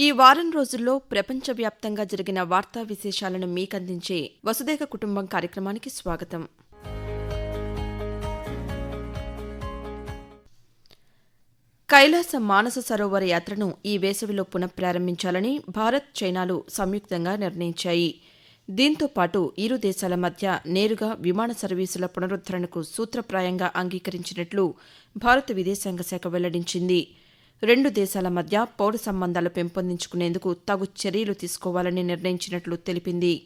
ఈ వారం రోజుల్లో ప్రపంచవ్యాప్తంగా జరిగిన వార్తా విశేషాలను మీకందించే వసుదేక కుటుంబం కార్యక్రమానికి స్వాగతం. కైలాస మానస సరోవర యాత్రను ఈ వేసవిలో పునఃప్రారంభించాలని భారత్ చైనాలు సంయుక్తంగా నిర్ణయించాయి. దీంతో పాటు ఇరు దేశాల మధ్య నేరుగా విమాన సర్వీసుల పునరుద్దరణకు సూత్రప్రాయంగా అంగీకరించినట్లు భారత విదేశాంగ శాఖ వెల్లడించింది. రెండు దేశాల మధ్య పౌర సంబంధాలు పెంపొందించుకునేందుకు తగు చర్యలు తీసుకోవాలని నిర్ణయించినట్లు తెలిపింది.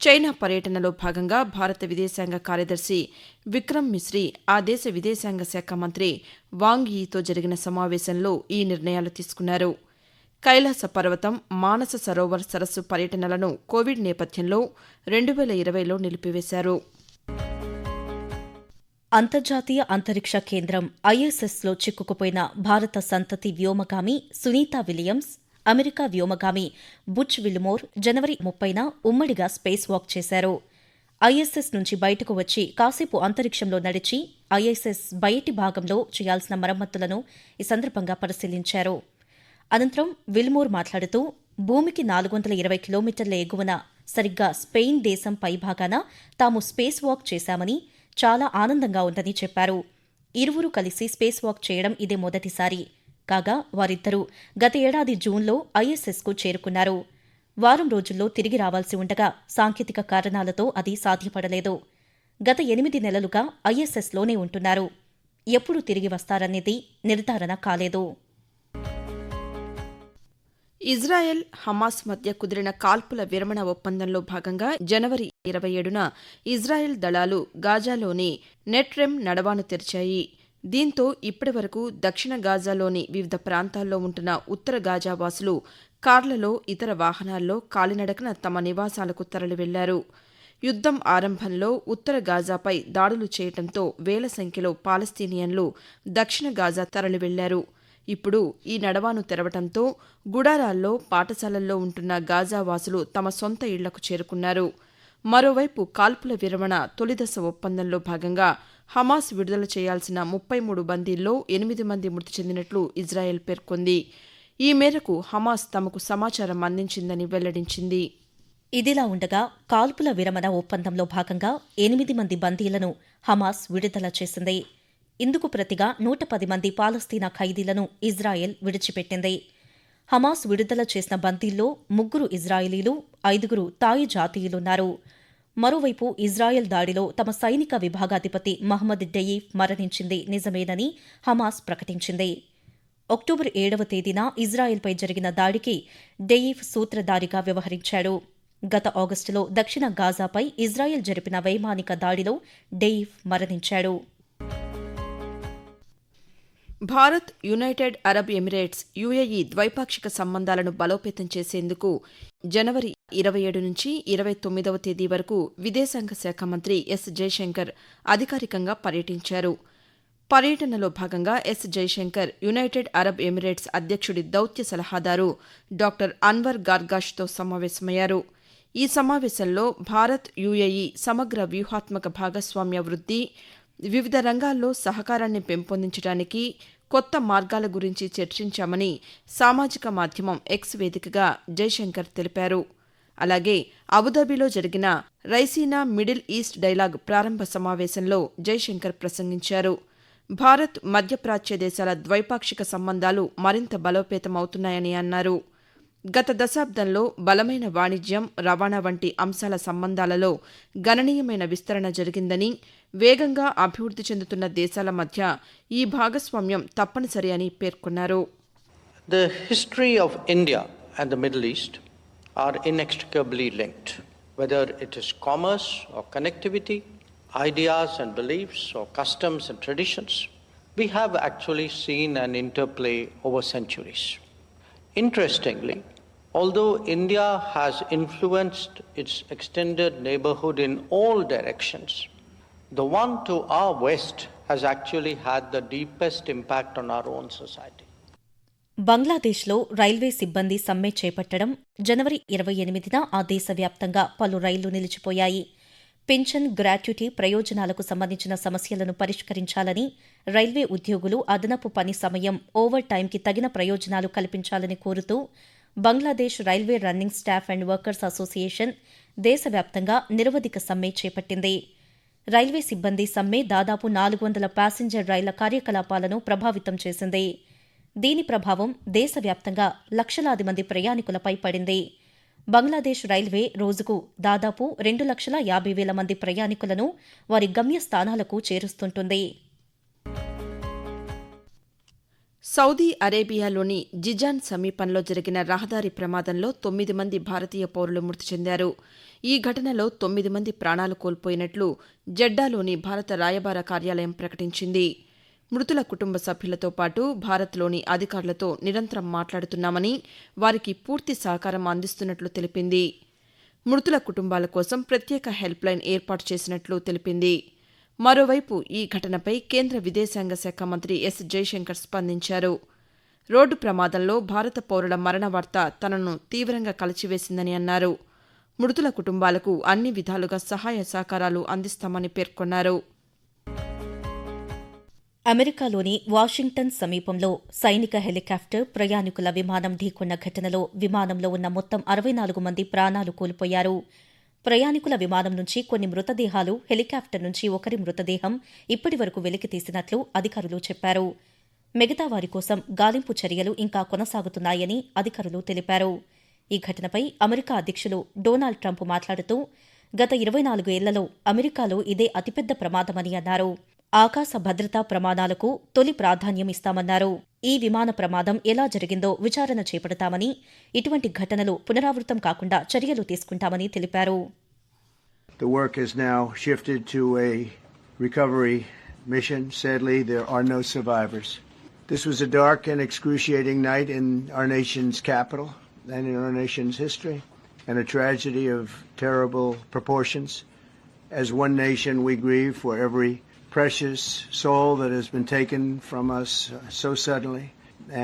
చైనా పర్యటనలో భాగంగా భారత విదేశాంగ కార్యదర్శి విక్రమ్ మిశ్రీ ఆ దేశ విదేశాంగ శాఖ మంత్రి వాంగ్ యీతో జరిగిన సమావేశంలో ఈ నిర్ణయాలు తీసుకున్నారు. కైలాస పర్వతం మానస సరోవర్ సరస్సు పర్యటనలను కోవిడ్ నేపథ్యంలో రెండు వేల ఇరవైలో నిలిపివేశారు. అంతర్జాతీయ అంతరిక్ష కేంద్రం ఐఎస్ఎస్లో చిక్కుకుపోయిన భారత సంతతి వ్యోమగామి సునీతా విలియమ్స్ అమెరికా వ్యోమగామి బుచ్ విల్మోర్ జనవరి ముప్పైన ఉమ్మడిగా స్పేస్ వాక్ చేశారు. ఐఎస్ఎస్ నుంచి బయటకు వచ్చి కాసేపు అంతరిక్షంలో నడిచి ఐఎస్ఎస్ బయటి భాగంలో చేయాల్సిన మరమ్మతులను ఈ సందర్భంగా పరిశీలించారు. అనంతరం విల్మోర్ మాట్లాడుతూ భూమికి నాలుగు వందల ఇరవై కిలోమీటర్ల ఎగువన సరిగ్గా స్పెయిన్ దేశం పైభాగాన తాము స్పేస్ వాక్ చేశామని చాలా ఆనందంగా ఉందని చెప్పారు. ఇరువురు కలిసి స్పేస్ వాక్ చేయడం ఇదే మొదటిసారి. కాగా వారిద్దరూ గత ఏడాది జూన్లో ఐఎస్ఎస్కు చేరుకున్నారు. వారం రోజుల్లో తిరిగి రావాల్సి ఉండగా సాంకేతిక కారణాలతో అది సాధ్యపడలేదు. గత ఎనిమిది నెలలుగా ఐఎస్ఎస్లోనే ఉంటున్నారు. ఎప్పుడు తిరిగి వస్తారనేది నిర్ధారణ కాలేదు. ఇజ్రాయెల్ హమాస్ మధ్య కుదిరిన కాల్పుల విరమణ ఒప్పందంలో భాగంగా జనవరి ఇరవై ఏడున ఇజ్రాయెల్ దళాలు గాజాలోని నెట్రెమ్ నడవాను తెరిచాయి. దీంతో ఇప్పటి వరకు దక్షిణ గాజాలోని వివిధ ప్రాంతాల్లో ఉంటున్న ఉత్తర గాజా వాసులు కార్లలో ఇతర వాహనాల్లో కాలినడకన తమ నివాసాలకు తరలి వెళ్ళారు యుద్దం ఆరంభంలో ఉత్తర గాజాపై దాడులు చేయటంతో వేల సంఖ్యలో పాలస్తీనియన్లు దక్షిణ గాజా తరలి వెళ్ళారు ఇప్పుడు ఈ నడవాను తెరవటంతో గుడారాల్లో పాఠశాలల్లో ఉంటున్న గాజా వాసులు తమ సొంత ఇళ్ళకు చేరుకున్నారు. మరోవైపు కాల్పుల విరమణ తొలిదశ ఒప్పందంలో భాగంగా హమాస్ విడుదల చేయాల్సిన ముప్పై మూడు బందీల్లో ఎనిమిది మంది మృతి చెందినట్లు ఇజ్రాయెల్ పేర్కొంది. ఈ మేరకు హమాస్ తమకు సమాచారం అందించిందని వెల్లడించింది. ఇదిలా ఉండగా కాల్పుల విరమణ ఒప్పందంలో భాగంగా ఎనిమిది మంది బందీలను హమాస్ విడుదల చేసింది. ఇందుకు ప్రతిగా నూట పది మంది పాలస్తీనా ఖైదీలను ఇజ్రాయెల్ విడిచిపెట్టింది. హమాస్ విడుదల చేసిన బందీల్లో ముగ్గురు ఇజ్రాయిలీలు ఐదుగురు తాయి జాతీయులున్నారు. మరోవైపు ఇజ్రాయెల్ దాడిలో తమ సైనిక విభాగాధిపతి మహమ్మద్ డెయీఫ్ మరణించింది నిజమేనని హమాస్ ప్రకటించింది. అక్టోబర్ ఏడవ తేదీన ఇజ్రాయెల్పై జరిగిన దాడికి డెయీఫ్ సూత్రధారిగా వ్యవహరించాడు. గత ఆగస్టులో దక్షిణ గాజాపై ఇజ్రాయెల్ జరిపిన వైమానిక దాడిలో డెయీఫ్ మరణించాడు. Bharat United Arab Emirates UAE ద్వైపాక్షిక సంబంధాలను బలోపేతం చేసేందుకు జనవరి ఇరవై ఏడు నుంచి ఇరవై తొమ్మిదవ తేదీ వరకు విదేశాంగ శాఖ మంత్రి ఎస్ జైశంకర్ అధికారికంగా పర్యటించారు. పర్యటనలో భాగంగా S Jaishankar United Arab Emirates అధ్యక్షుడి దౌత్య సలహాదారు డాక్టర్ అన్వర్ గార్గాష్తో సమావేశమయ్యారు. ఈ సమావేశంలో భారత్ యుఏఈ సమగ్ర వ్యూహాత్మక భాగస్వామ్య వృద్ధి వివిధ రంగాల్లో సహకారాన్ని పెంపొందించడానికి కొత్త మార్గాల గురించి చర్చించామని సామాజిక మాధ్యమం ఎక్స్ వేదికగా జైశంకర్ తెలిపారు. అలాగే అబుదాబిలో జరిగిన రైసీనా మిడిల్ ఈస్ట్ డైలాగ్ ప్రారంభ సమావేశంలో జైశంకర్ ప్రసంగించారు. భారత్ మధ్యప్రాచ్య దేశాల ద్వైపాక్షిక సంబంధాలు మరింత బలోపేతమవుతున్నాయని అన్నారు. గత దశాబ్దంలో బలమైన వాణిజ్యం రవాణా వంటి అంశాల సంబంధాలలో గణనీయమైన విస్తరణ జరిగిందని వేగంగా అభివృద్ధి చెందుతున్న దేశాల మధ్య ఈ భాగస్వామ్యం తప్పనిసరి అని పేర్కొన్నారు The history of India and the Middle East are inextricably linked, whether it is commerce or connectivity, ideas and beliefs, or customs and traditions. We have actually seen an interplay over centuries. Interestingly, although India has influenced its extended neighborhood in all directions, the one to our west has actually had the deepest impact on our own society. బంగ్లాదేశ్లో railway సిబ్బంది సమ్మె చేపట్టడం జనవరి ఇరవై ఎనిమిదిన ఆ దేశవ్యాప్తంగా పలు రైళ్ళు నిలిచిపోయాయి పింఛన్ గ్రాట్యుటీ ప్రయోజనాలకు సంబంధించిన సమస్యలను పరిష్కరించాలని రైల్వే ఉద్యోగులు అదనపు పని సమయం ఓవర్ టైంకి తగిన ప్రయోజనాలు కల్పించాలని కోరుతూ Bangladesh railway running staff and workers association దేశవ్యాప్తంగా నిరవధిక సమ్మె చేపట్టింది రైల్వే సిబ్బంది సమ్మె దాదాపు నాలుగు వందల ప్యాసింజర్ రైళ్ళ కార్యకలాపాలను ప్రభావితం చేసింది. దీని ప్రభావం దేశవ్యాప్తంగా లక్షలాది మంది ప్రయాణికులపై పడింది. బంగ్లాదేశ్ రైల్వే రోజుకు దాదాపు రెండు లక్షల యాభై వేల మంది ప్రయాణికులను వారి గమ్యస్థానాలకు చేరుస్తుంటుంది. సౌదీ అరేబియాలోని జిజాన్ సమీపంలో జరిగిన రహదారి ప్రమాదంలో తొమ్మిది మంది భారతీయ పౌరులు మృతి చెందారు. ఈ ఘటనలో తొమ్మిది మంది ప్రాణాలు కోల్పోయినట్లు జెడ్డాలోని భారత రాయబార కార్యాలయం ప్రకటించింది. మృతుల కుటుంబ సభ్యులతో పాటు భారత్లోని అధికారులతో నిరంతరం మాట్లాడుతున్నామని వారికి పూర్తి సహకారం అందిస్తున్నట్లు తెలిపింది. మృతుల కుటుంబాల కోసం ప్రత్యేక హెల్ప్ లైన్ ఏర్పాటు చేసినట్లు తెలిపింది. మరోవైపు ఈ ఘటనపై కేంద్ర విదేశాంగ శాఖ మంత్రి ఎస్ జైశంకర్ స్పందించారు. రోడ్డు ప్రమాదంలో భారత పౌరుల మరణ వార్త తనను తీవ్రంగా కలిచివేసిందని అన్నారు. మృతుల కుటుంబాలకు అన్ని విధాలుగా సహాయ సహకారాలు అందిస్తామని పేర్కొన్నారు. అమెరికాలోని వాషింగ్టన్ సమీపంలో సైనిక హెలికాప్టర్ ప్రయాణికుల విమానం ఢీకొన్న ఘటనలో విమానంలో ఉన్న మొత్తం అరవై నాలుగు మంది ప్రాణాలు కోల్పోయారు. ప్రయాణికుల విమానం నుంచి కొన్ని మృతదేహాలు హెలికాప్టర్ నుంచి ఒకరి మృతదేహం ఇప్పటి వరకు వెలికి తీసినట్లు అధికారులు చెప్పారు. మిగతా వారి కోసం గాలింపు చర్యలు ఇంకా కొనసాగుతున్నాయని అధికారులు తెలిపారు. ఈ ఘటనపై అమెరికా అధ్యక్షులు డొనాల్డ్ ట్రంప్ మాట్లాడుతూ గత ఇరవై నాలుగు ఏళ్ళలో అమెరికాలో ఇదే అతిపెద్ద ప్రమాదమని అన్నారు ఆకాశ భద్రతా ప్రమాణాలకు తొలి ప్రాధాన్యం ఇస్తామన్నారు ఈ విమాన ప్రమాదం ఎలా జరిగిందో విచారణ చేపడతామని ఇటువంటి ఘటనలు పునరావృతం కాకుండా చర్యలు తీసుకుంటామని తెలిపారు The work has now shifted to a recovery mission. Sadly, there are no survivors. This was a dark and excruciating night in our nation's capital than in our nation's history, and a tragedy of terrible proportions. As one nation, we grieve for every precious soul that has been taken from us so suddenly,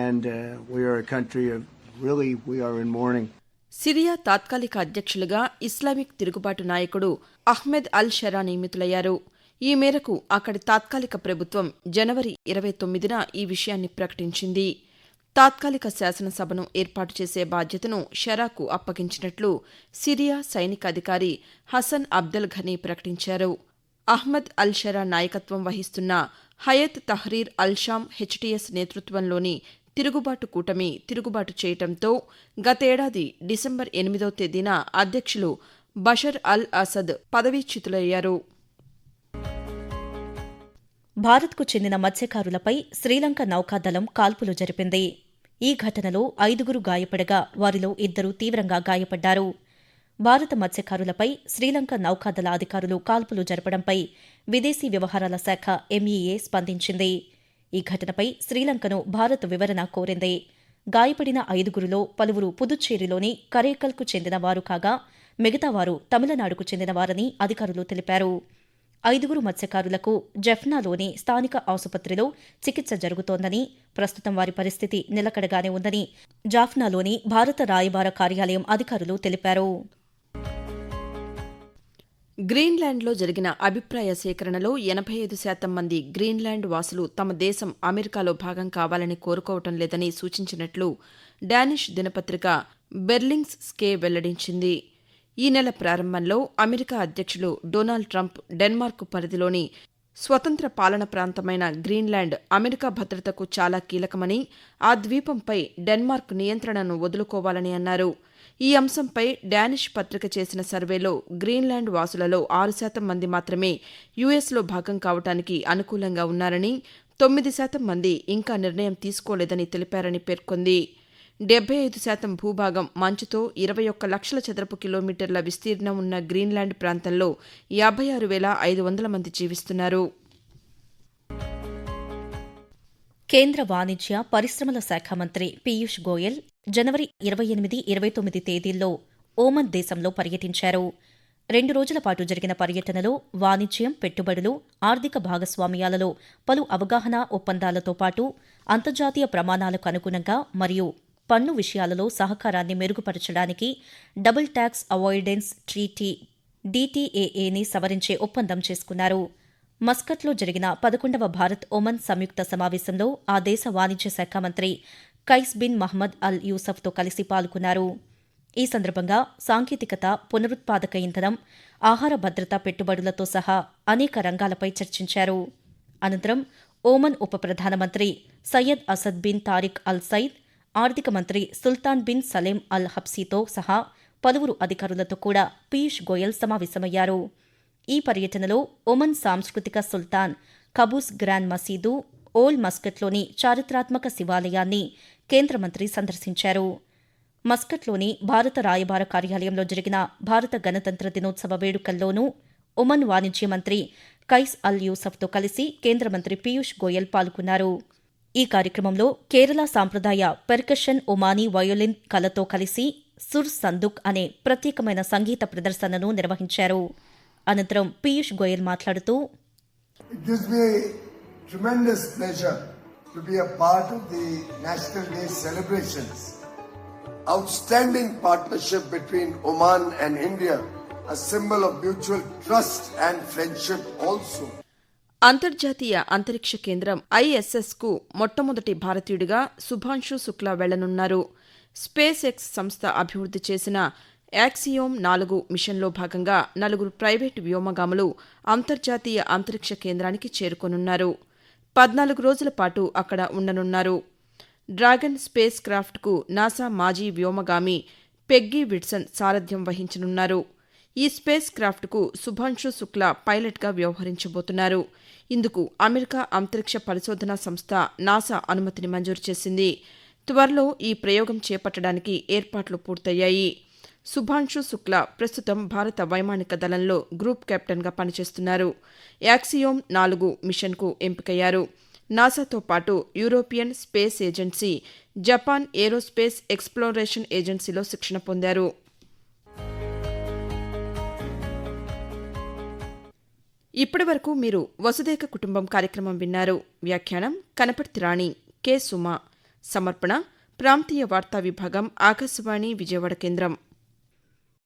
and uh, we are a country of really, we are in mourning. Syria తాత్కాలిక అధ్యక్షులుగా Islamic తిరుగుబాటు నాయకుడు అహ్మెద్ అల్ షరా నియమితులయ్యారు ఈ మేరకు అక్కడి తాత్కాలిక ప్రభుత్వం జనవరి ఇరవై తొమ్మిదిన ఈ విషయాన్ని ప్రకటించింది తాత్కాలిక శాసనసభను ఏర్పాటు చేసే బాధ్యతను షరాకు అప్పగించినట్లు సిరియా సైనిక అధికారి హసన్ అబ్దల్ ఘనీ ప్రకటించారు. అహ్మద్ అల్ షరా నాయకత్వం వహిస్తున్న Hayat Tahrir al Sham HTS నేతృత్వంలోని తిరుగుబాటు కూటమి తిరుగుబాటు చేయటంతో గతేడాది డిసెంబర్ ఎనిమిదో తేదీన అధ్యక్షులు బషర్ అల్ అసద్ పదవీచ్యుతులయ్యారు. భారత్కు చెందిన మత్స్యకారులపై శ్రీలంక నౌకాదళం కాల్పులు జరిపింది. ఈ ఘటనలో ఐదుగురు గాయపడగా వారిలో ఇద్దరు తీవ్రంగా గాయపడ్డారు. భారత మత్స్యకారులపై శ్రీలంక నౌకాదళ అధికారులు కాల్పులు జరపడంపై విదేశీ వ్యవహారాల శాఖ ఎంఈఏ స్పందించింది. ఈ ఘటనపై శ్రీలంకను భారత్ వివరణ కోరింది. గాయపడిన ఐదుగురులో పలువురు పుదుచ్చేరిలోని కరేకల్కు చెందిన వారు కాగా మిగతావారు తమిళనాడుకు చెందినవారని అధికారులు తెలిపారు. ఐదుగురు మత్స్యకారులకు జెఫ్నాలోని స్థానిక ఆసుపత్రిలో చికిత్స జరుగుతోందని ప్రస్తుతం వారి పరిస్థితి నిలకడగానే ఉందని జాఫ్నాలోని భారత రాయబార కార్యాలయం అధికారులు తెలిపారు. గ్రీన్లాండ్లో జరిగిన అభిప్రాయ సేకరణలో ఎనభై ఐదు శాతం మంది గ్రీన్లాండ్ వాసులు తమ దేశం అమెరికాలో భాగం కావాలని కోరుకోవటం లేదని సూచించినట్లు డానిష్ దినపత్రిక బెర్లింగ్స్ స్కే వెల్లడించింది. ఈ నెల ప్రారంభంలో అమెరికా అధ్యక్షులు డొనాల్డ్ ట్రంప్ డెన్మార్క్ పరిధిలోని స్వతంత్ర పాలన ప్రాంతమైన గ్రీన్లాండ్ అమెరికా భద్రతకు చాలా కీలకమని ఆ ద్వీపంపై డెన్మార్క్ నియంత్రణను వదులుకోవాలని అన్నారు. ఈ అంశంపై డానిష్ పత్రిక చేసిన సర్వేలో గ్రీన్లాండ్ వాసులలో ఆరు శాతం మంది మాత్రమే యుఎస్లో భాగం కావటానికి అనుకూలంగా ఉన్నారని తొమ్మిది శాతం మంది ఇంకా నిర్ణయం తీసుకోలేదని తెలిపారని పేర్కొంది. డెబ్బై ఐదు శాతం భూభాగం మంచుతో ఇరవై ఒక్క లక్షల చదరపు కిలోమీటర్ల విస్తీర్ణం ఉన్న గ్రీన్లాండ్ ప్రాంతంలో యాభై ఆరు వేల ఐదు వందల మంది జీవిస్తున్నారు. కేంద్ర వాణిజ్య పరిశ్రమల శాఖ మంత్రి పీయూష్ గోయల్ జనవరి ఇరవై ఎనిమిది ఇరవై తొమ్మిది తేదీల్లో ఓమన్ దేశంలో పర్యటించారు. రెండు రోజుల పాటు జరిగిన పర్యటనలో వాణిజ్యం పెట్టుబడులు ఆర్థిక భాగస్వామ్యాలలో పలు అవగాహన ఒప్పందాలతో పాటు అంతర్జాతీయ ప్రమాణాలకు అనుగుణంగా మరియు పన్ను విషయాలలో సహకారాన్ని మెరుగుపరచడానికి డబుల్ ట్యాక్స్ అవాయిడెన్స్ ట్రీటీ డీటీఏఏని సవరించే ఒప్పందం చేసుకున్నారు. మస్కట్లో జరిగిన పదకొండవ భారత్ ఒమన్ సంయుక్త సమావేశంలో ఆ దేశ వాణిజ్య శాఖ మంత్రి కైస్ బిన్ మహ్మద్ అల్ యూసఫ్తో కలిసి పాల్గొన్నారు. ఈ సందర్భంగా సాంకేతికత పునరుత్పాదక ఇంధనం ఆహార భద్రత పెట్టుబడులతో సహా అనేక రంగాలపై చర్చించారు. అనంతరం ఓమన్ ఉప ప్రధానమంత్రి Sayyid Asad bin Tariq Al Said ఆర్థిక మంత్రి సుల్తాన్ బిన్ సలేం అల్ హబ్సీతో సహా పలువురు అధికారులతో కూడా పీయూష్ గోయల్ సమావేశమయ్యారు. ఈ పర్యటనలో ఒమన్ సాంస్కృతిక సుల్తాన్ కబూస్ గ్రాండ్ మసీదు ఓల్ మస్కట్లోని చారిత్రాత్మక శివాలయాన్ని కేంద్ర మంత్రి సందర్శించారు. మస్కట్లోని భారత రాయబార కార్యాలయంలో జరిగిన భారత గణతంత్ర దినోత్సవ వేడుకల్లోనూ ఒమన్ వాణిజ్య మంత్రి కైస్ అల్ యూసఫ్తో కలిసి కేంద్ర మంత్రి పీయూష్ గోయల్ పాల్గొన్నారు. ఈ కార్యక్రమంలో కేరళ సాంప్రదాయ పెర్కషన్ ఉమాని వయోలిన్ కలతో కలిసి సుర్ సందుక్ అనే ప్రత్యేకమైన సంగీత ప్రదర్శనను నిర్వహించారు అనంతరం పీయూష్ గోయల్ మాట్లాడుతూ Outstanding partnership between Oman and India, a symbol of mutual trust and friendship also. అంతర్జాతీయ అంతరిక్ష కేంద్రం ఐఎస్ఎస్కు మొట్టమొదటి భారతీయుడిగా సుభాంశు శుక్లా వెళ్ళనున్నారు. స్పేస్ ఎక్స్ సంస్థ అభివృద్ది చేసిన యాక్సియోమ్ నాలుగు మిషన్లో భాగంగా నలుగురు ప్రైవేటు వ్యోమగాములు అంతర్జాతీయ అంతరిక్ష కేంద్రానికి చేరుకోనున్నారు. పద్నాలుగు రోజుల పాటు అక్కడ ఉండనున్నారు. డ్రాగన్ స్పేస్ క్రాఫ్ట్కు నాసా మాజీ వ్యోమగామి పెగ్గీ విడ్సన్ సారథ్యం వహించనున్నారు. ఈ స్పేస్ క్రాఫ్ట్కు శుభాంశు శుక్లా పైలట్గా వ్యవహరించబోతున్నారు. ఇందుకు అమెరికా అంతరిక్ష పరిశోధనా సంస్థ నాసా అనుమతిని మంజూరు చేసింది. త్వరలో ఈ ప్రయోగం చేపట్టడానికి ఏర్పాట్లు పూర్తయ్యాయి. శుభాంశు శుక్లా ప్రస్తుతం భారత వైమానిక దళంలో గ్రూప్ కెప్టెన్గా పనిచేస్తున్నారు. యాక్సియోమ్ నాలుగు మిషన్కు ఎంపికయ్యారు. నాసాతో పాటు European Space Agency Japan Aerospace Exploration ఏజెన్సీలో శిక్షణ పొందారు. ఇప్పటి వరకు మీరు వసుదేక కుటుంబం కార్యక్రమం విన్నారు. వ్యాఖ్యానం కనపర్తి రాణి కె. సుమ. సమర్పణ ప్రాంతీయ వార్తా విభాగం ఆకాశవాణి విజయవాడ కేంద్రం.